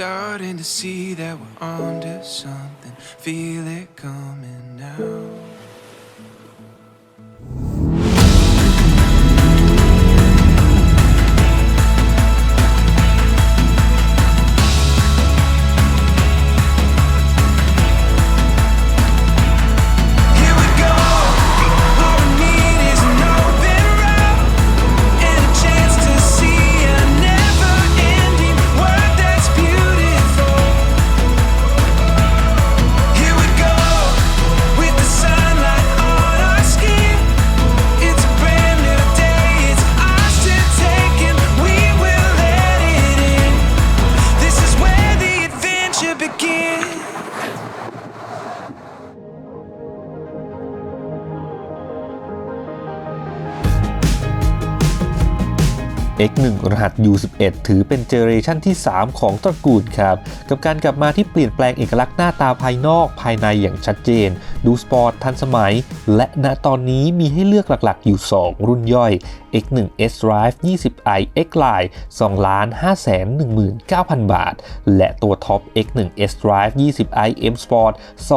starting to see that we're onto something. Feel it coming now. X1 รหัส U11 ถือเป็นเจเนอเรชันที่ 3 ของตระกูลครับ กับการกลับมาที่เปลี่ยนแปลงเอกลักษณ์หน้าตาภายนอกภายในอย่างชัดเจนดูสปอร์ตทันสมัย และณตอนนี้มีให้เลือกหลักๆ อยู่ 2 รุ่นย่อย X1 S Drive 20i X Line 2 5 1 9 0 0บาท และตัวท็อป X1 S Drive 20i M Sport 2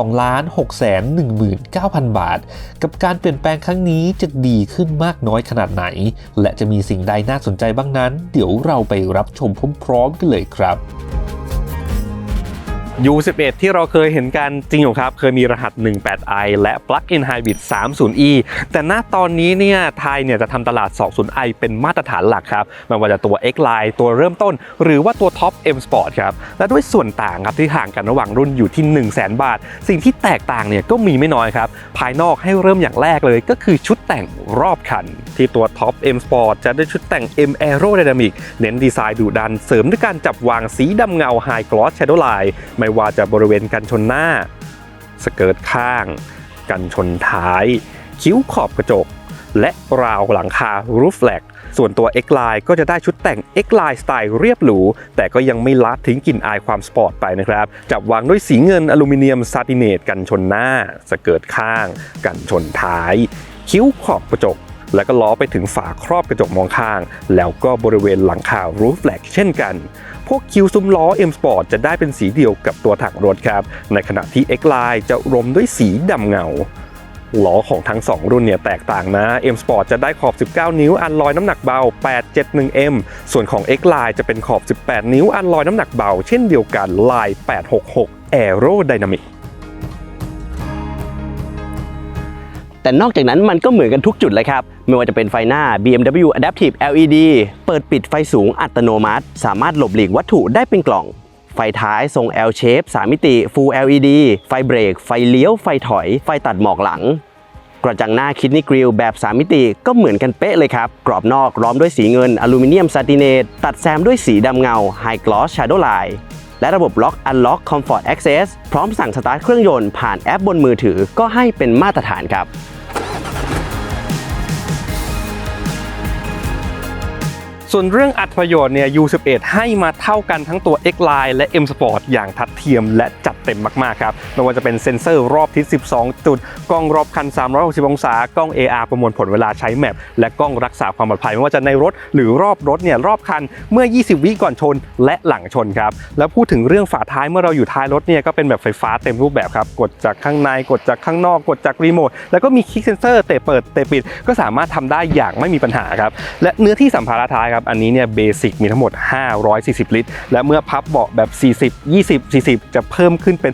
6 1 9 0 0 บาท กับการเปลี่ยนแปลงครั้งนี้จะดีขึ้นมากน้อยขนาดไหน และจะมีสิ่งใดน่าสนใจบ้างนั้น เดี๋ยวเราไปรับชมพร้อมๆกันเลยครับ U11 ที่เราเคยเห็นกันจริงอยู่ครับ เคยมีรหัส 18i และ Plug-in Hybrid 30e แต่ณตอนนี้เนี่ยไทยเนี่ยจะทำตลาด 20i เป็นมาตรฐานหลักครับไม่ว่าจะตัว X Line ตัวเริ่มต้น หรือว่าตัว Top M Sport ครับและด้วยส่วนต่างครับที่ห่างกันระหว่างรุ่นอยู่ที่ 1 0 0 0 0 0บาท สิ่งที่แตกต่างเนี่ยก็มีไม่น้อยครับ ภายนอกให้เริ่มอย่างแรกเลยก็คือชุดแต่งรอบคัน ที่ตัว Top M Sport จะได้ชุดแต่ง M Aerodynamic เน้นดีไซน์ดุดันเสริมด้วยการจับวางสีดำเงา High Gloss Shadow Line ไม่ว่าจะบริเวณกันชนหน้า สเกิร์ตข้าง กันชนท้าย คิ้วขอบกระจก และราวหลังคา roof rack ส่วนตัว X Line ก็จะได้ชุดแต่ง X Line สไตล์เรียบหรู แต่ก็ยังไม่ละทิ้งกลิ่นอายความสปอร์ตไปนะครับ จับวางด้วยสีเงินอลูมิเนียมซาติเนตกันชนหน้า สเกิร์ตข้าง กันชนท้าย คิ้วขอบกระจก แล้วก็ล้อไปถึงฝาครอบกระจกมองข้าง แล้วก็บริเวณหลังคา roof rack เช่นกัน วกคิวซุ้มล้อ M Sport จะได้เป็นสีเดียวกับตัวถังรถครับ ในขณะที่ X Line จะรมด้วยสีดำเงาล้อของทั้ง 2 รุ่นเนี่ยแตกต่างนะ M Sport จะได้ขอบ 19 นิ้ว อันลอยน้ำหนักเบา 871M ส่วนของ X Line จะเป็นขอบ 18 นิ้ว อันลอยน้ำหนักเบา เช่นเดียวกันลาย866 Aero แต่นอกจากนั้นมันก็เหมือนกันทุกจุดเลยครับ ไม่ว่าจะเป็นไฟหน้า BMW Adaptive LED เปิดปิดไฟสูงอัตโนมัติ สามารถหลบหลีกวัตถุได้เป็นกล่อง ไฟท้ายทรง L shape 3 มิติ Full LED ไฟเบรก ไฟเลี้ยว ไฟถอย ไฟตัดหมอกหลัง กระจังหน้าคิดนี่กริลแบบ 3 มิติก็เหมือนกันเป๊ะเลยครับ กรอบนอกล้อมด้วยสีเงินอลูมิเนียมซาติเนตตัดแซมด้วยสีดำเงา High Gloss Shadow Line และระบบล็อก Unlock Comfort Access พร้อมสั่งสตาร์ทเครื่องยนต์ผ่านแอปบนมือถือก็ให้เป็นมาตรฐานครับ ส่วนเรื่องอัตประโยชน์เนี่ย U11 ให้มาเท่ากันทั้งตัว X Line และ M Sport อย่างทัดเทียมและจัดเต็มมากๆครับไม่ว่าจะเป็นเซ็นเซอร์รอบทิศ 12 จุด กล้องรอบคัน 360 องศา กล้อง AR ประมวลผลเวลาใช้แมปและกล้องรักษาความปลอดภัยไม่ว่าจะในรถหรือรอบรถเนี่ยรอบคันเมื่อ 20 วิก่อนชนและหลังชนครับ แล้วพูดถึงเรื่องฝาท้ายเมื่อเราอยู่ท้ายรถเนี่ยก็เป็นแบบไฟฟ้าเต็มรูปแบบครับ กดจากข้างในกดจากข้างนอกกดจากรีโมทแล้วก็มีคลิกเซนเซอร์เตะเปิดเตะปิด ก็สามารถทำได้อย่างไม่มีปัญหาครับและเนื้อที่สัมภาระท้ายครับอันนี้เนี่ยเบสิกมีทั้งหมด 540 ลิตร และเมื่อพับเบาะแบบ 40 20 40 จะเพิ่มขึ้นเป็น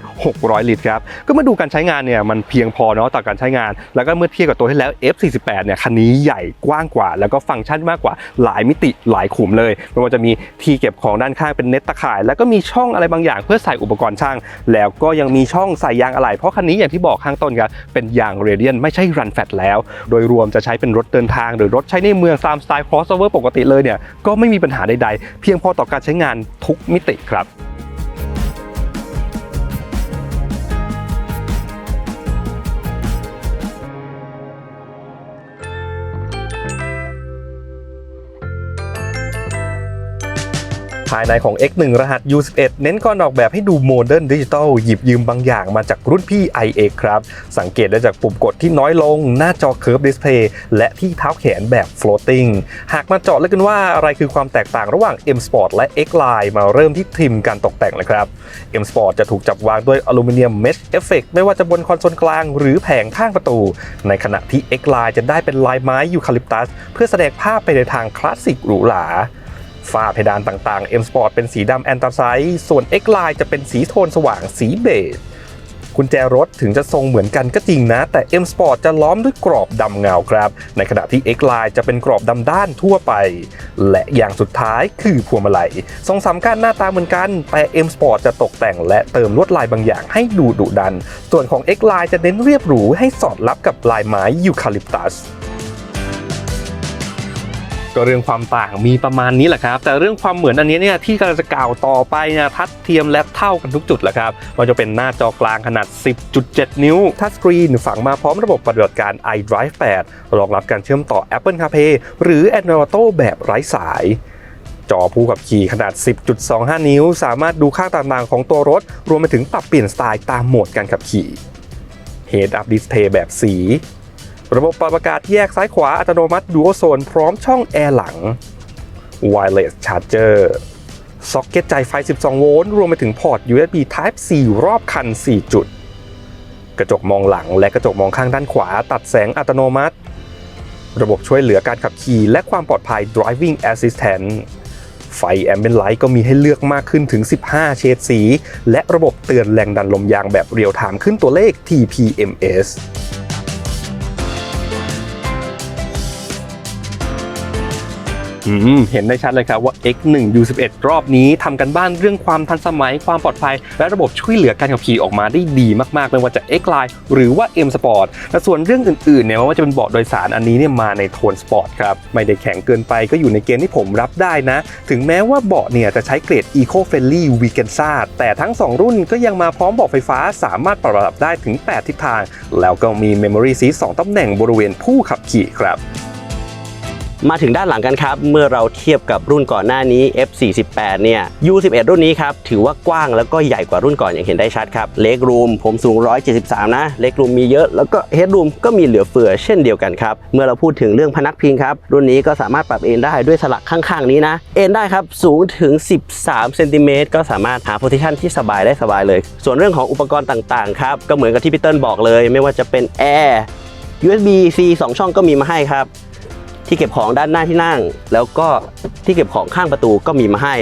1,600 ลิตรครับ ก็มาดูการใช้งานเนี่ยมันเพียงพอเนาะต่อการใช้งาน แล้วก็เมื่อเทียบกับตัวที่แล้ว F48 เนี่ยคันนี้ใหญ่กว้างกว่า แล้วก็ฟังก์ชันมากกว่าหลายมิติหลายขุมเลยไม่ว่าจะมีที่เก็บของด้านข้างเป็นเน็ตตะข่าย แล้วก็มีช่องอะไรบางอย่างเพื่อใส่อุปกรณ์ช่าง แล้วก็ยังมีช่องใส่ยางอะไหล่เพราะคันนี้อย่างที่บอกข้างต้นครับเป็นยางเรเดียนไม่ใช่รันแฟตแล้ว โดยรวมจะใช้เป็นรถเดินทาง หรือรถใช้ในเมืองตามสไตล์ crossover ปกติเลยเนี่ยก็ไม่มีปัญหาใดๆ เพียงพอต่อการใช้งานทุกมิติครับ ภายในของ X1 รหัส U11 เน้นการออกแบบให้ดูโมเดิร์นดิจิตอลหยิบยืมบางอย่างมาจากรุ่นพี่ iX ครับ สังเกตได้จากปุ่มกดที่น้อยลง หน้าจอ Curve Display และที่เท้าแขนแบบ floating หากมาเจาะลึกกันว่าอะไรคือความแตกต่างระหว่าง M Sport และ X Line มาเริ่มที่ทริมการตกแต่งเลยครับ M Sport จะถูกจับวางด้วยอลูมิเนียมเมชเอฟเฟกไม่ว่าจะบนคอนโซลกลาง หรือแผงข้างประตู ในขณะที่ X Line จะได้เป็นลายไม้ยูคาลิปตัสเพื่อแสดงภาพไปในทางคลาสสิกหรูหรา ฝ้าเพดานต่างๆ M Sport เป็นสีดำแอนตาไซต์ส่วน X Line จะเป็นสีโทนสว่างสีเบจกุญแจรถถึงจะทรงเหมือนกันก็จริงนะ แต่ M Sport จะล้อมด้วยกรอบดำเงาครับ ในขณะที่ X Line จะเป็นกรอบดำด้านทั่วไป และอย่างสุดท้ายคือพวงมาลัยทรงสามการหน้าตาเหมือนกัน แต่ M Sport จะตกแต่งและเติมลวดลายบางอย่างให้ดูดุดัน ส่วนของ X Line จะเน้นเรียบหรูให้สอดรับกับลายไม้ยูคาลิปตัส ก็เรื่องความต่างมีประมาณนี้แหละครับ แต่เรื่องความเหมือนอันนี้เนี่ยที่กำลังจะกล่าวต่อไปเนี่ยทัดเทียมและเท่ากันทุกจุดแหละครับมันจะเป็นหน้าจอกลางขนาด 10.7 นิ้วทัชสกรีนฝังมาพร้อมระบบปฏิบัติการ iDrive 8 รองรับการเชื่อมต่อ Apple CarPlay หรือ Android Auto แบบไร้สายจอผู้ขับขี่ขนาด 10.25 นิ้ว สามารถดูค่าต่างๆของตัวรถ รวมไปถึงปรับเปลี่ยนสไตล์ตามโหมดการขับขี่ Head Up Display แบบสี ระบบปรับอากาศแยกซ้ายขวาอัตโนมัติ Dual Zone พร้อมช่องแอร์หลัง Wireless Charger ซ็อกเก็ตจ่ายไฟ 12 โวลต์ รวมไปถึงพอร์ต USB Type C รอบคัน 4 จุด กระจกมองหลังและกระจกมองข้างด้านขวา ตัดแสงอัตโนมัติ ระบบช่วยเหลือการขับขี่และความปลอดภัย Driving Assistant ไฟ Ambient Light ก็มีให้เลือกมากขึ้นถึง 15 เฉดสี และระบบเตือนแรงดันลมยางแบบเรียลไทม์ขึ้นตัวเลข TPMS เห็นได้ชัดเลยครับว่า X1 U11 รอบนี้ทำกันบ้านเรื่องความทันสมัยความปลอดภัย และระบบช่วยเหลือการขับขี่ออกมาได้ดีมากๆไม่ว่าจะ X Line หรือว่า M Sport และส่วนเรื่องอื่นๆเนี่ยไม่ว่าจะเป็นเบาะโดยสารอันนี้เนี่ยมาในโทนสปอร์ตครับไม่ได้แข็งเกินไปก็อยู่ในเกณฑ์ที่ผมรับได้นะ ถึงแม้ว่าเบาะเนี่ยจะใช้เกรด Eco Friendly v e g a n z a แต่ทั้ง 2 รุ่นก็ยังมาพร้อมเบาะไฟฟ้าสามารถปรับระดับได้ถึง 8 ทิศทาง แล้วก็มี Memory Seat 2ตำแหน่งบริเวณผู้ขับขี่ครับ มาถึงด้านหลังกันครับ เมื่อเราเทียบกับรุ่นก่อนหน้านี้ F48 เนี่ย U11 รุ่นนี้ครับถือว่ากว้างแล้วก็ใหญ่กว่ารุ่นก่อนอย่างเห็นได้ชัดครับเล็กรูมผมสูง 173 นะ เล็กรูมมีเยอะแล้วก็เฮดรูมก็มีเหลือเฟือเช่นเดียวกันครับ เมื่อเราพูดถึงเรื่องพนักพิงครับ รุ่นนี้ก็สามารถปรับเอนได้ด้วยสลักข้าง ๆ นี้นะ เอนได้ครับสูงถึง 13เซนติเมตรก็สามารถหาโพซิชันที่สบายได้สบายเลย ส่วนเรื่องของอุปกรณ์ต่างๆครับก็เหมือนกับที่พี่เติ้ลบอกเลย ไม่ว่าจะเป็นแอร์ USB C 2 ช่องก็มีมาให้ครับ ที่เก็บของด้านหน้าที่นั่ง แล้วก็ที่เก็บของข้างประตูก็มีมาให้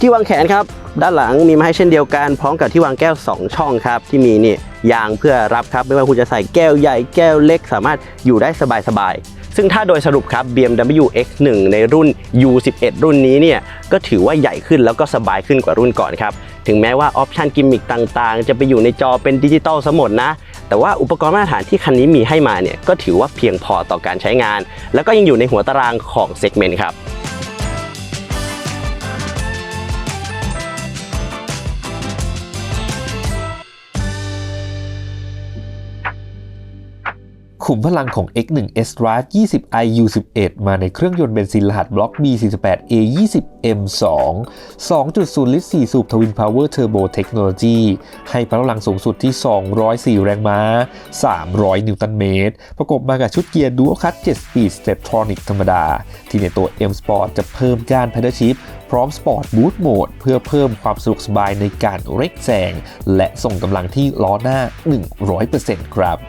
ที่วางแขนครับ ด้านหลังมีมาให้เช่นเดียวกัน พร้อมกับที่วางแก้ว 2 ช่องครับ ที่มีนี่ยางเพื่อรับครับ ไม่ว่าคุณจะใส่แก้วใหญ่แก้วเล็กสามารถอยู่ได้สบายๆซึ่งถ้าโดยสรุปครับ BMW X1 ในรุ่น U11 รุ่นนี้เนี่ยก็ถือว่าใหญ่ขึ้นแล้วก็สบายขึ้นกว่ารุ่นก่อนครับ ถึงแม้ว่าออปชันกิมมิคต่างๆ จะไปอยู่ในจอเป็นดิจิตอลสมดนะ แต่ว่าอุปกรณ์มาตรฐานที่คันนี้มีให้มาเนี่ยก็ถือว่าเพียงพอต่อการใช้งาน แล้วก็ยังอยู่ในหัวตารางของเซกเมนต์ครับ ขุมพลังของ X1 S Drive 20 i U11 มาในเครื่องยนต์เบนซินรหัสบล็อก B48 A20 M2 2.0 ลิตร 4 สูบ Twin Power Turbo Technology ให้พลังสูงสุดที่ 204 แรงม้า 300 นิวตันเมตร ประกบมากับชุดเกียร์ Dual Clutch 7 Speed Steptronic ธรรมดา ที่ในตัว M Sport จะเพิ่มการ Pedal Shift พร้อม Sport Boost Mode เพื่อเพิ่มความสะดวกสบายในการเร่งแซงและส่งกำลังที่ล้อหน้า 100%ครับ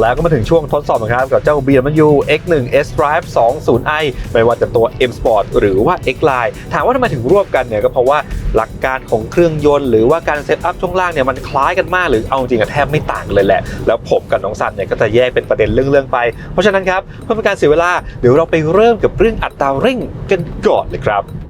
แล้วก็มาถึงช่วงทดสอบนะครับกับเจ้า BMW X1 S Drive 20i ไม่ว่าจะตัว M Sport หรือว่า X Line ถามว่าทำไมถึงรวบกันเนี่ยก็เพราะว่าหลักการของเครื่องยนต์ หรือว่าการเซตอัพช่วงล่างเนี่ยมันคล้ายกันมากหรือเอาจริงแทบไม่ต่างเลยแหละ แล้วผมกับน้องสันเนี่ยก็จะแยกเป็นประเด็นเรื่องๆไป เพราะฉะนั้นครับเพื่อเป็นการเสียเวลาเดี๋ยวเราไปเริ่มกับเรื่องอัตราเร่งกันก่อนเลยครับ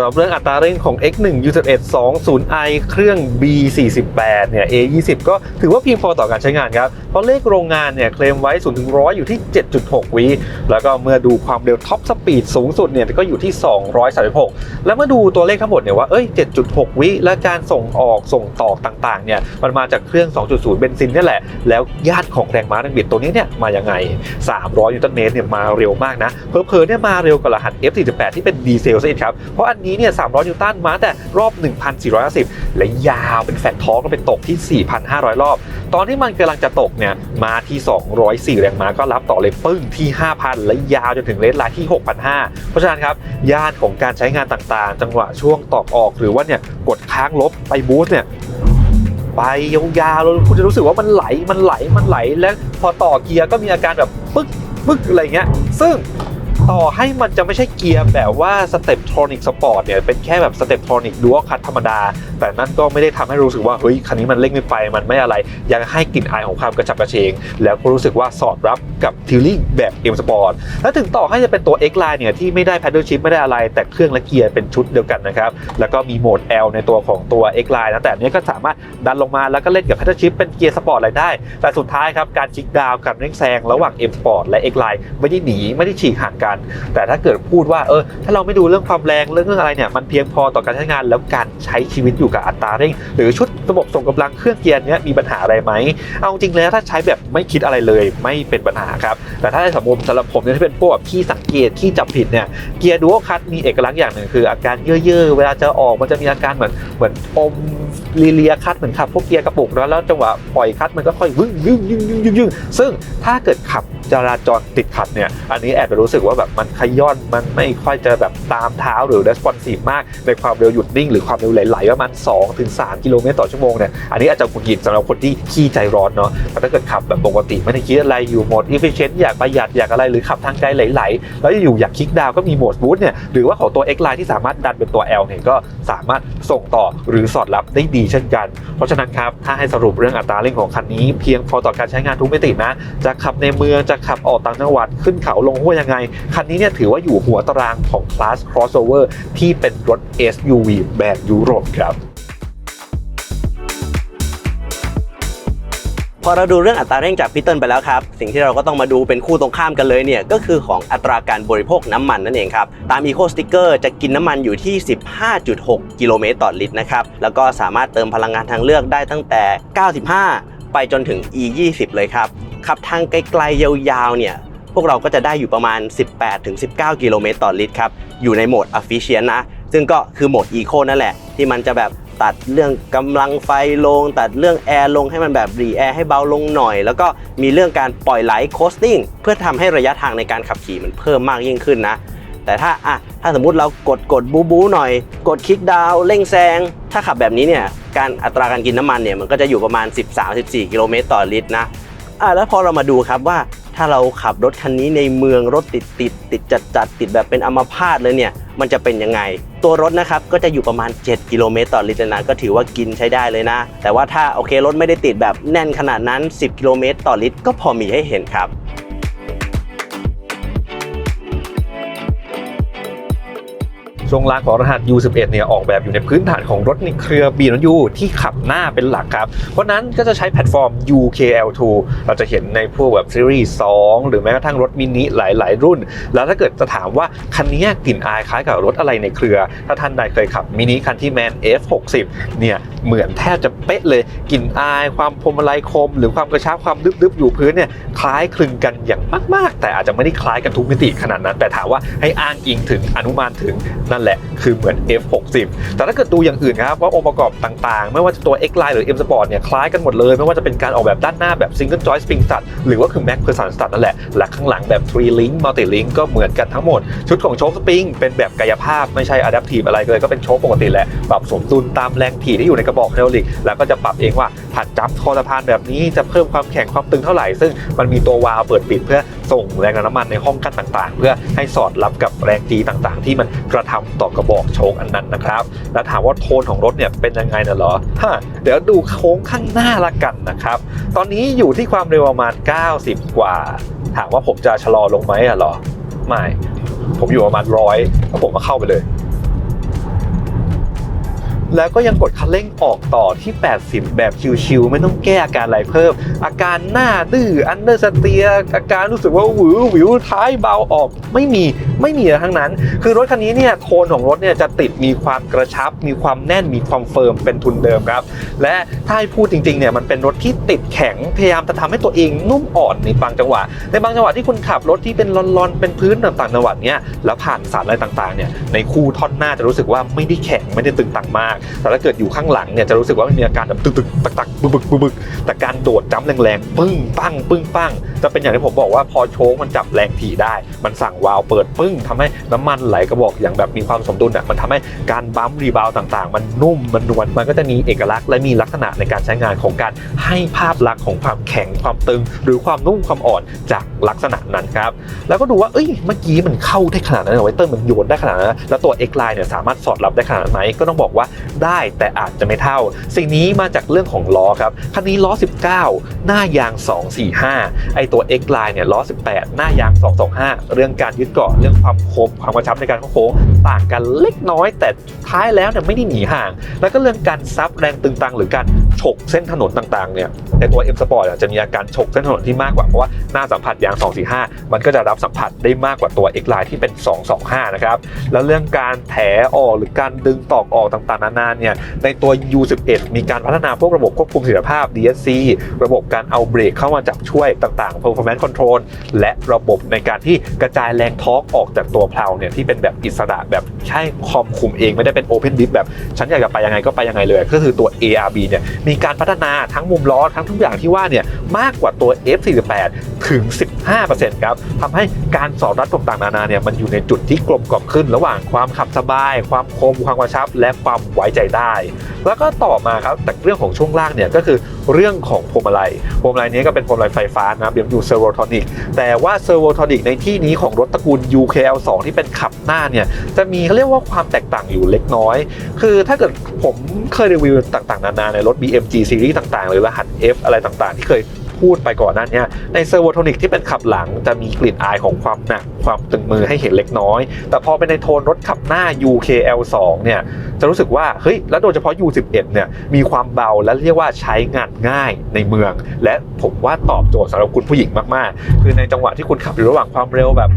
ำหรับเรื่องอัตราเร่งของ X1 U11 20i เครื่อง B48 เนี่ย A20 ก็ถือว่าเพียงพอต่อการใช้งานครับ เพราะเลขโรงงานเนี่ยเคลมไว้0ถึง100 อยู่ที่ 7.6 วิแล้วก็เมื่อดูความเร็วท็อปสปีดสูงสุดเนี่ยก็อยู่ที่ 236 แล้วเมื่อดูตัวเลขทั้งหมดเนี่ยว่าเอ้ย 7.6 วิ และการส่งออกส่งต่อต่างๆเนี่ยมันมาจากเครื่อง 2.0 เบนซินนี่แหละ แล้วญาติของแรงม้าแรงบิดตัวนี้เนี่ยมายังไง 300 นิวตันเมตรเนี่ยมาเร็วมากนะเพอเพอๆเนี่ยมาเร็วกว่ารหัส F48 ที่เป็นดีเซลซะอีกครับเพราะอันนี้เนี่ย 300 นิวตันมาแต่รอบ 1,450 และยาวเป็นแฟตท้อร์กก็เป็นตกที่ 4,500 รอบ ตอนที่มันกำลังจะตกเนี่ย มาที่ 204 แรงม้าก็รับต่อเลยปึ้งที่ 5,000 และยาวจนถึงเลนไลน์ที่ 6,500 เพราะฉะนั้นครับย่านของการใช้งานต่างๆ จังหวะช่วงตอกออก หรือว่าเนี่ยกดค้างลบไปบูสต์เนี่ยไปยาวๆแล้วคุณจะรู้สึกว่ามันไหลมันไหลมันไหล แล้วพอต่อเกียร์ก็มีอาการแบบปึ๊กปึ๊กอะไรเงี้ย ซึ่ง ต่อให้มันจะไม่ใช่เกียร์แบบว่าสเต็ปทรอนิกสปอร์ตเนี่ยเป็นแค่แบบสเต็ปทรอนิกดูอัคัทธรรมดา แต่นั่นก็ไม่ได้ทำให้รู้สึกว่าเฮ้ยคันนี้มันเร่งไม่ไปมันไม่อะไร ยังให้กลิ่นอายของความกระฉับกระเฉง แล้วก็รู้สึกว่าสอดรับกับทิลลิ่งแบบ M Sport และถึงต่อให้จะเป็นตัว X Line เนี่ยที่ไม่ได้ paddle shift ไม่ได้อะไร แต่เครื่องและเกียร์เป็นชุดเดียวกันนะครับแล้วก็มีโหมด L ในตัวของตัว X Line นะแต่นเนี้ยก็สามารถดันลงมาแล้วก็เล่นกับ paddle shift เป็นเกียร์สปอร์ตอะไรได้ แต่สุดท้ายครับการชิกดาวการเร่งแซงระหว่าง M Sport และ X Line ไม่ได้หนีไม่ได้ฉีกห่างกันแต่ถ้าเกิดพูดว่าเออถ้าเราไม่ดูเรื่องความแรงเรื่องเรื่องอะไรเนี่ยมันเพียงพอต่อการใช้งานแล้วการใช้ชีวิตอยู่กับอัตราเร่ง หรือชุดระบบส่งกำลังเครื่องเกียร์เนี้ยมีปัญหาอะไรไหมเอาจริงแล้วถ้าใช้แบบไม่คิดอะไรเลยไม่เป็นปัญหาครับแต่ถ้าในสมมติสำหรับผมเนี่ยที่เป็นพวกแบบขี้สังเกตขี้จับผิดเนี่ยเกียร์ดูโอคัทมีเอกลักษณ์อย่างหนึ่งคืออาการเย่อๆเวลาจะออกมันจะมีอาการเหมือนเหมือนอมลีเลียคัทเหมือนขับพวกเกียร์กระปุกแล้วแล้วจังหวะปล่อยคัทมันก็ค่อยวึ่งยึ่งยึ่งยึ่งยึ่งยึ่งซึ่งถ้าเกิดขับจราจรติดขัดเนี่ยอันนี้แอบจะรู้สึกว่าแบบมันขย้อนมันไม่ค่อยจะแบบตามเท้าหรือ responsive มากในความเร็วหยุดนิ่ง หรือความเร็วไหลๆประมาณ2ถึง3กิโลเมตรต่อชั่วโมงเนี่ยอันนี้อาจจะหงุดหงิดสำหรับคนที่ขี้ใจร้อนเนาะแต่ถ้าเกิดขับแบบปกติไม่ได้คิดอะไรอยู่โหมด efficient อยากประหยัดอยากอะไรหรือขับทางไกลไหลๆแล้วอยู่อยากคลิกดาวก็มีโหมด boost เนี่ยหรือว่าของตัว X Line ที่สามารถดันเป็นตัว L เนี่ยก็สามารถส่งต่อหรือสอดรับได้ดีเช่นกัน เพราะฉะนั้นครับถ้าให้สรุปเรื่องอัตราเร่งของคันนี้เพียงพอต่อการใช้งานทุกมิตินะจะขับในเมืองจะขับออกต่างจังหวัดขึ้นเขาลงห้วยยังไงคันนี้เนี่ยถือว่าอยู่หัวตารางของคลาส crossover ที่เป็นรถ SUV แบบยุโรปครับพอเราดูเรื่องอัตราเร่งจากพี่เติลไปแล้วครับ สิ่งที่เราก็ต้องมาดูเป็นคู่ตรงข้ามกันเลยเนี่ย ก็คือของอัตราการบริโภคน้ำมันนั่นเองครับ ตาม Eco Sticker จะกินน้ำมันอยู่ที่ 15.6 กิโลเมตรต่อลิตรนะครับ แล้วก็สามารถเติมพลังงานทางเลือกได้ตั้งแต่ 95 ไปจนถึง E20 เลยครับขับทางไกลๆยาวๆเนี่ย พวกเราก็จะได้อยู่ประมาณ 18-19 กิโลเมตรต่อลิตรครับ อยู่ในโหมด Efficient นะ ซึ่งก็คือโหมด Eco นั่นแหละ ที่มันจะแบบตัดเรื่องกำลังไฟลง ตัดเรื่องแอร์ลงให้มันแบบรีแอร์ให้เบาลงหน่อย แล้วก็มีเรื่องการปล่อยไหลโคสติ้งเพื่อทำให้ระยะทางในการขับขี่มันเพิ่มมากยิ่งขึ้นนะ แต่ถ้าอะถ้าสมมุติเรากดกดบูบูหน่อย กดคลิกดาวเร่งแซง ถ้าขับแบบนี้เนี่ยการอัตราการกินน้ำมันเนี่ยมันก็จะอยู่ประมาณ 13-14 กิโลเมตรต่อลิตรนะอะแล้วพอเรามาดูครับว่า ถ้าเราขับรถคันนี้ในเมืองรถติดติดติดจัดจัดติดแบบเป็นอัมพาตเลยเนี่ยมันจะเป็นยังไง ตัวรถนะครับก็จะอยู่ประมาณ 7 กิโลเมตรต่อลิตรนะก็ถือว่ากินใช้ได้เลยนะ แต่ว่าถ้าโอเครถไม่ได้ติดแบบแน่นขนาดนั้น 10 กิโลเมตรต่อลิตรก็พอมีให้เห็นครับ ช่วงล่างของรหัส U11 เนี่ยออกแบบอยู่ในพื้นฐานของรถในเครือ BMW ที่ขับหน้าเป็นหลักครับ เพราะนั้นก็จะใช้แพลตฟอร์ม UKL2 เราจะเห็นในพวกแบบซีรีส์2หรือแม้กระทั่งรถมินิหลาย ๆ รุ่น แล้วถ้าเกิดจะถามว่าคันนี้กลิ่นอายคล้ายกับรถอะไรในเครือ ถ้าท่านใดเคยขับมินิคันที่แมน F60 เนี่ยเหมือนแทบจะเป๊ะเลยกลิ่นอายความพรมอะไรคม หรือความกระชับความดึบๆอยู่พื้นเนี่ยคล้ายคลึงกันอย่างมาก ๆ แต่อาจจะไม่ได้คล้ายกันทุกมิติขนาดนั้น แต่ถามว่าให้อ้างอิงถึงอนุมานถึงนั่นแหละ คือเหมือน F60 แต่ถ้าเกิดดูอย่างอื่นครับว่าองค์ประกอบต่างๆ ไม่ว่าจะตัว X Line หรือ M Sport เนี่ยคล้ายกันหมดเลย ไม่ว่าจะเป็นการออกแบบด้านหน้าแบบ Single Joint Spring Stud หรือว่าคือ Mac p e r s o n Stud นั่นแหละและข้างหลังแบบ Three Link Multi Link ก็เหมือนกันทั้งหมด ชุดของโชคสปริงเป็นแบบกายภาพไม่ใช่ Adaptive อะไรเลยก็เป็นโชคปกติแหละปรับสมดุลตามแรงถี่ที่อยู่ในกระบอกไฮดรอลิกแล้วก็จะปรับเองว่าถัดจับคอสะพานแบบนี้จะเพิ่มความแข็งความตึงเท่าไหร่ซึ่งมันมีตัววาล์วเปิดปิดเพื่อ ส่งแรงดันน้ำมันในห้องกั้นต่างๆ เพื่อให้สอดรับกับแรงตีต่างๆ ที่มันกระทำต่อกระบอกโชคอันนั้นนะครับ แล้วถามว่าโทนของรถเนี่ยเป็นยังไงน่ะเหรอฮะเดี๋ยวดูโค้งข้างหน้าละกันนะครับ ตอนนี้อยู่ที่ความเร็วประมาณ 90 กว่า ถามว่าผมจะชะลอลงไหมอะเหรอ ไม่ ผมอยู่ประมาณร้อยแล้วผมก็เข้าไปเลย แล้วก็ยังกดคันเร่งออกต่อที่ 80 แบบชิวๆไม่ต้องแก้อาการอะไรเพิ่ม อาการหน้าดื้ออันเดอร์สเตียอาการรู้สึกว่าหวือหวิวท้ายเบาออกไม่มีไม่มีอะไรทั้งนั้น คือรถคันนี้เนี่ยโทนของรถเนี่ยจะติดมีความกระชับ มีความแน่นมีความเฟิร์มเป็นทุนเดิมครับ และถ้าให้พูดจริงๆเนี่ยมันเป็นรถที่ติดแข็งพยายามจะทำให้ตัวเองนุ่มอ่อนในบางจังหวะ ในบางจังหวะที่คุณขับรถที่เป็นลอนๆเป็นพื้นต่างๆจังหวัดเนี่ยแล้วผ่านสารอะไรต่างๆเนี่ยในคู่ท่อนหน้าจะรู้สึกว่าไม่ได้แข็งไม่ได้ตึงตังมากแต่ถ้าเกิดอยู่ข้างหลังเนี่ยจะรู้สึกว่ามันมีอาการแบบตึกๆตักๆบึกๆบึกๆแต่การโดดจ้ำแรงๆปึ้งปั้งปึ้งปั้งจะเป็นอย่างที่ผมบอกว่าพอโชคมันจับแรงถี่ได้ มันสั่งวาล์วเปิดปึ้งทำให้น้ำมันไหลกระบอกอย่างแบบมีความสมดุลอะมันทำให้การบัมป์รีบาวต่างๆ มันนุ่มมันนวลมันก็จะมีเอกลักษณ์และมีลักษณะในการใช้งานของการให้ภาพลักษณ์ของความแข็งความตึง หรือความนุ่มความอ่อนจากลักษณะนั้นครับแล้วก็ดูว่าเอ้ยเมื่อกี้มันเข้าได้ขนาดนั้นเหรอไวเตอร์มันโยนได้ขนาดนั้นแล้วตัว X Line เนี่ยสามารถสอดรับได้ขนาดไหมก็ต้องบอกว่าได้แต่อาจจะไม่เท่า สิ่งนี้มาจากเรื่องของล้อครับคันนี้ล้อ 19 หน้ายาง 245 ไอตัว X Line เนี่ยล้อ 18 หน้ายาง 225 เรื่องการยึดเกาะเรื่องความคมความกระชับในการโค้งต่างกันเล็กน้อย แต่ท้ายแล้วเนี่ยไม่ได้หนีห่าง แล้วก็เรื่องการซับแรงตึงตังหรือการ ฉกเส้นถนนต่างๆเนี่ยในตัว M Sport จะมีอาการฉกเส้นถนนที่มากกว่า เพราะว่าหน้าสัมผัสยาง 245 มันก็จะรับสัมผัสได้มากกว่าตัว X Line ที่เป็น 225 นะครับ แล้วเรื่องการแถออกหรือการดึงตอกออกต่างๆ นานาเนี่ยในตัว U11 มีการพัฒนาพวกระบบควบคุมเสถียรภาพ DSC ระบบการเอาเบรกเข้ามาจับช่วยต่างๆ performance control และระบบในการที่กระจายแรงทอร์กออกจากตัวเพลาเนี่ยที่เป็นแบบอิสระแบบใช้คอมคุมเองไม่ได้เป็น Open Disk แบบฉันอยากจะไปยังไงก็ไปยังไงเลย ก็คือตัว ARB เนี่ยมีีการพัฒนาทั้งมุมล้อทั้งทุกอย่างที่ว่าเนี่ยมากกว่าตัว F48 ถึง 15%ครับทำให้การสอดรับต่างๆนานาเนี่ยมันอยู่ในจุดที่กลมกล่อมขึ้น ระหว่างความขับสบาย ความคมความกระชับ และความไว้ใจได้ แล้วก็ต่อมาครับแต่เรื่องของช่วงล่างเนี่ยก็คือ เรื่องของพวงมาลัยพวงมาลัยนี้ก็เป็นพวงมาลัยไฟฟ้านะครับเดี๋ยมอยู่เซอร์โวทอนิกแต่ว่าเซอร์โวทอนิกในที่นี้ของรถตระกูล UKL2 ที่เป็นขับหน้าเนี่ยจะมีเขาเรียกว่าความแตกต่างอยู่เล็กน้อย คือถ้าเกิดผมเคยรีวิวต่างๆ นานาในรถ BMG ซีรีส์ต่างๆ หรือรหัส F อะไรต่างๆ ที่เคย พูดไปก่อนนั้นเนี่ยในเซอร์โวโทนิกที่เป็นขับหลังจะมีกลิ่นอายของความหนักความตึงมือให้เห็นเล็กน้อย แต่พอเป็นในโทนรถขับหน้า UKL2 เนี่ยจะรู้สึกว่าเฮ้ยแล้วโดยเฉพาะ U11 เนี่ยมีความเบาและเรียกว่าใช้งานง่ายในเมือง และผมว่าตอบโจทย์สำหรับคุณผู้หญิงมากๆ คือในจังหวะที่คุณขับอยู่ระหว่างความเร็วแบบ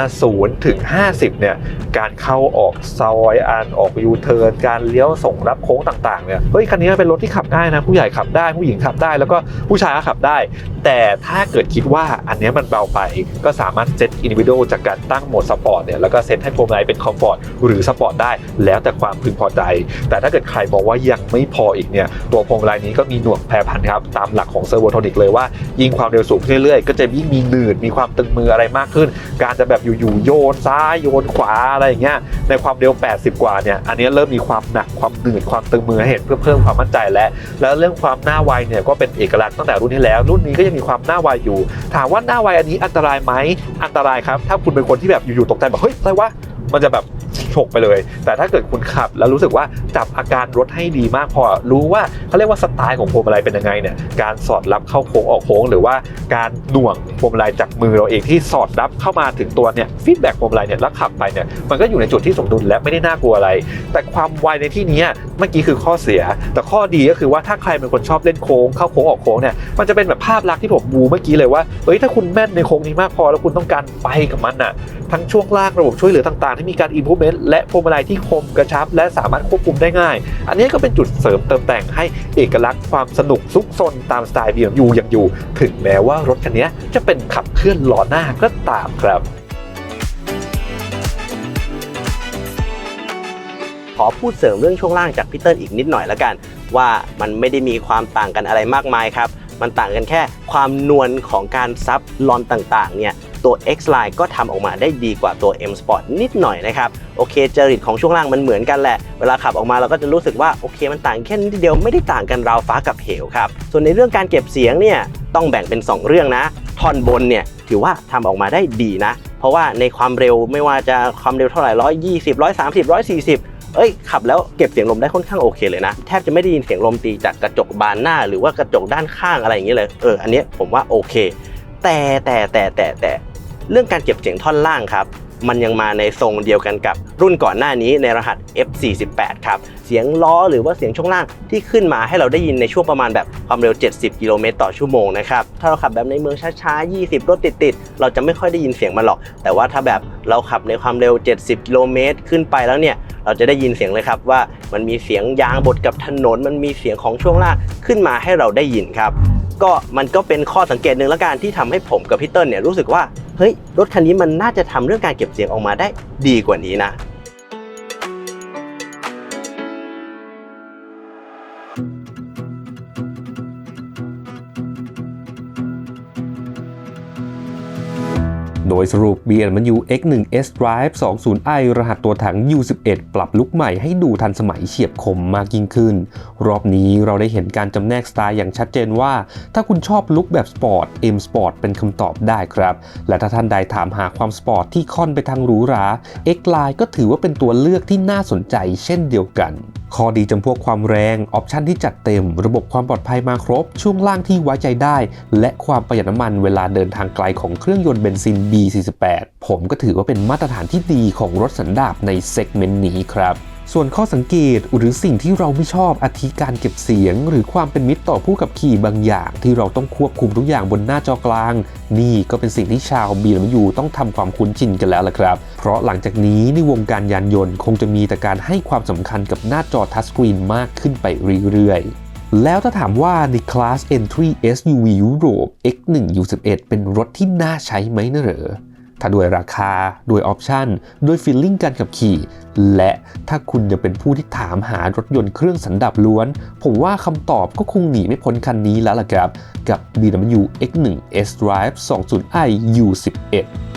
R0 ถึง 50 เนี่ยการเข้าออกซอยอันออกยูเทิร์นการเลี้ยวส่งรับโค้งต่างๆเนี่ยเฮ้ยคันนี้เป็นรถที่ขับง่ายนะผู้ใหญ่ขับได้ผู้หญิงขับได้ แล้วก็ผู้ชายก็ขับได้แต่ถ้าเกิดคิดว่าอันนี้มันเบาไป ก็สามารถเซตอินดิวิโดจากการตั้งโหมดสปอร์ตเนี่ยแล้วก็เซตให้พวงมาลัยเป็นคอมฟอร์ตหรือสปอร์ตได้แล้วแต่ความพึงพอใจ แต่ถ้าเกิดใครบอกว่ายังไม่พออีกเนี่ยตัวพวงมาลัยนี้ก็มีหน่วงแพรพันครับตามหลักของเซอร์โวโทนิกเลยว่ายิ่งความเร็วสูงเรื่อยๆ ก็จะยิ่งมีหนืดมีความตึงมืออะไรมากขึ้น การจะแบบอยู่ๆโยนซ้ายโยนขวาอะไรอย่างเงี้ยในความเร็ว 80 กว่าเนี่ยอันนี้เริ่มมีความหนักความหนืดความตึงมือให้เห็นเพื่อเพิ่มความมั่นใจและแล้วเรื่องความหน้าไวเนี่ยก็เป็นเอกลักษณ์ตั้งแต่รุ่นที่แล้วรุ่นนี้ก็ยังมีความหน้าไวอยู่ ถามว่าหน้าไวอันนี้อันตรายไหมอันตรายครับ ถ้าคุณเป็นคนที่แบบอยู่ๆตกใจแบบเฮ้ยอะไรวะมันจะแบบ ฉกไปเลย แต่ถ้าเกิดคุณขับ แล้วรู้สึกว่าจับอาการรถให้ดีมากพอรู้ว่าเขาเรียกว่าสไตล์ของพวงมาลัยเป็นยังไงเนี่ยการสอดรับเข้าโค้งออกโค้งหรือว่าการหน่วงพวงมาลัยจากมือเราเองที่สอดรับเข้ามาถึงตัวเนี่ยฟีดแบ็กพวงมาลัยเนี่ยแล้วขับไปเนี่ยมันก็อยู่ในจุดที่สมดุลและไม่ได้น่ากลัวอะไร แต่ความไวในที่นี้เมื่อกี้คือข้อเสีย แต่ข้อดีก็คือว่าถ้าใครเป็นคนชอบเล่นโค้งเข้าโค้งออกโค้งเนี่ยมันจะเป็นแบบภาพลักษณ์ที่ผมบูเมื่อกี้เลยว่าเฮ้ยถ้าคุณแม่นในโค้งนี้มากพอแล้วคุณต้องการไปกับมันน่ะทั้งช่วงล่างระบบช่วยเหลือต่างๆ ที่มีการอินพุเมนต์และพวงมาลัยที่คมกระชับ และสามารถควบคุมได้ง่าย อันนี้ก็เป็นจุดเสริมเติมแต่งให้เอกลักษณ์ความสนุกซุกซนตามสไตล์ BMW อยังอยู่ ถึงแม้ว่ารถคันนี้จะเป็นขับเคลื่อนล้อหน้าก็ตามครับขอพูดเสริมเรื่องช่วงล่างจากพี่เติ้ลอีกนิดหน่อยละกัน ว่ามันไม่ได้มีความต่างกันอะไรมากมายครับ มันต่างกันแค่ความนวลของการซับลอนต่างๆเนี่ย ตัว X Line ก็ทำออกมาได้ดีกว่าตัว M Sport นิดหน่อยนะครับโอเคจริตของช่วงล่างมันเหมือนกันแหละ เวลาขับออกมาเราก็จะรู้สึกว่าโอเคมันต่างแค่นิดเดียวไม่ได้ต่างกันราวฟ้ากับเหวครับส่วนในเรื่องการเก็บเสียงเนี่ยต้องแบ่งเป็น 2 เรื่องนะท่อนบนเนี่ยถือว่าทำออกมาได้ดีนะ เพราะว่าในความเร็วไม่ว่าจะความเร็วเท่าไหร่ร้อยยี่สิบร้อยสามสิบร้อยสี่สิบเอ้ยขับแล้วเก็บเสียงลมได้ค่อนข้างโอเคเลยนะ แทบจะไม่ได้ยินเสียงลมตีจากกระจกบานหน้า หรือว่ากระจกด้านข้างอะไรอย่างเงี้ยเลยเอออันนี้ผมว่าโอเค แต่แต่แต่แต่แต่ เรื่องการเก็บเสียงท่อนล่างครับ มันยังมาในทรงเดียวกันกับรุ่นก่อนหน้านี้ในรหัส F48 ครับ เสียงล้อหรือว่าเสียงช่วงล่างที่ขึ้นมาให้เราได้ยินในช่วงประมาณแบบความเร็ว 70 กิโลเมตรต่อชั่วโมงนะครับ ถ้าเราขับแบบในเมืองช้าๆ 20 รถติดๆ เราจะไม่ค่อยได้ยินเสียงมันหรอก แต่ว่าถ้าแบบเราขับในความเร็ว 70 กิโลเมตรขึ้นไปแล้วเนี่ยเราจะได้ยินเสียงเลยครับว่ามันมีเสียงยางบดกับถนน มันมีเสียงของช่วงล่างขึ้นมาให้เราได้ยินครับก็มันก็เป็นข้อสังเกตหนึ่งละกันที่ทำให้ผมกับพี่เติ้ลเนี่ยรู้สึกว่า เฮ้ยรถคันนี้มันน่าจะทำเรื่องการเก็บเสียงออกมาได้ดีกว่านี้นะ โดยสรุป BMW X1 S Drive 20i รหัสตัวถัง U11 ปรับลุคใหม่ให้ดูทันสมัยเฉียบคมมากยิ่งขึ้น รอบนี้เราได้เห็นการจำแนกสไตล์อย่างชัดเจนว่า ถ้าคุณชอบลุคแบบสปอร์ต M Sport เป็นคำตอบได้ครับ และถ้าท่านใดถามหาความสปอร์ตที่ค่อนไปทางหรูหรา X-Line ก็ถือว่าเป็นตัวเลือกที่น่าสนใจเช่นเดียวกัน ข้อดีจำพวกความแรง ออปชันที่จัดเต็ม ระบบความปลอดภัยมาครบ ช่วงล่างที่ไว้ใจได้ และความประหยัดน้ำมันเวลาเดินทางไกลของเครื่องยนต์เบนซิน B48 ผมก็ถือว่าเป็นมาตรฐานที่ดีของรถสันดาปในเซกเมนต์นี้ครับ ส่วนข้อสังเกตหรือสิ่งที่เราไม่ชอบอาทิการเก็บเสียง หรือความเป็นมิตรต่อผู้ขับขี่บางอย่าง ที่เราต้องควบคุมทุกอย่างบนหน้าจอกลาง นี่ก็เป็นสิ่งที่ชาว BMW ต้องทำความคุ้นชินกันแล้วล่ะครับ เพราะหลังจากนี้ในวงการยานยนต์คงจะมีแต่การให้ความสำคัญกับหน้าจอทัชสกรีนมากขึ้นไปเรื่อยๆแล้วถ้าถามว่าในคลาส Entry SUV ยุโรป X1 U11 เป็นรถที่น่าใช้ไหมนะเหรอ ถ้าด้วยราคา ด้วยออปชันด้วยฟีลลิ่งการขับขี่ และถ้าคุณยังเป็นผู้ที่ถามหารถยนต์เครื่องสันดับล้วน ผมว่าคำตอบก็คงหนีไม่พ้นคันนี้แล้วล่ะครับ กับ BMW X1 S Drive 20i U11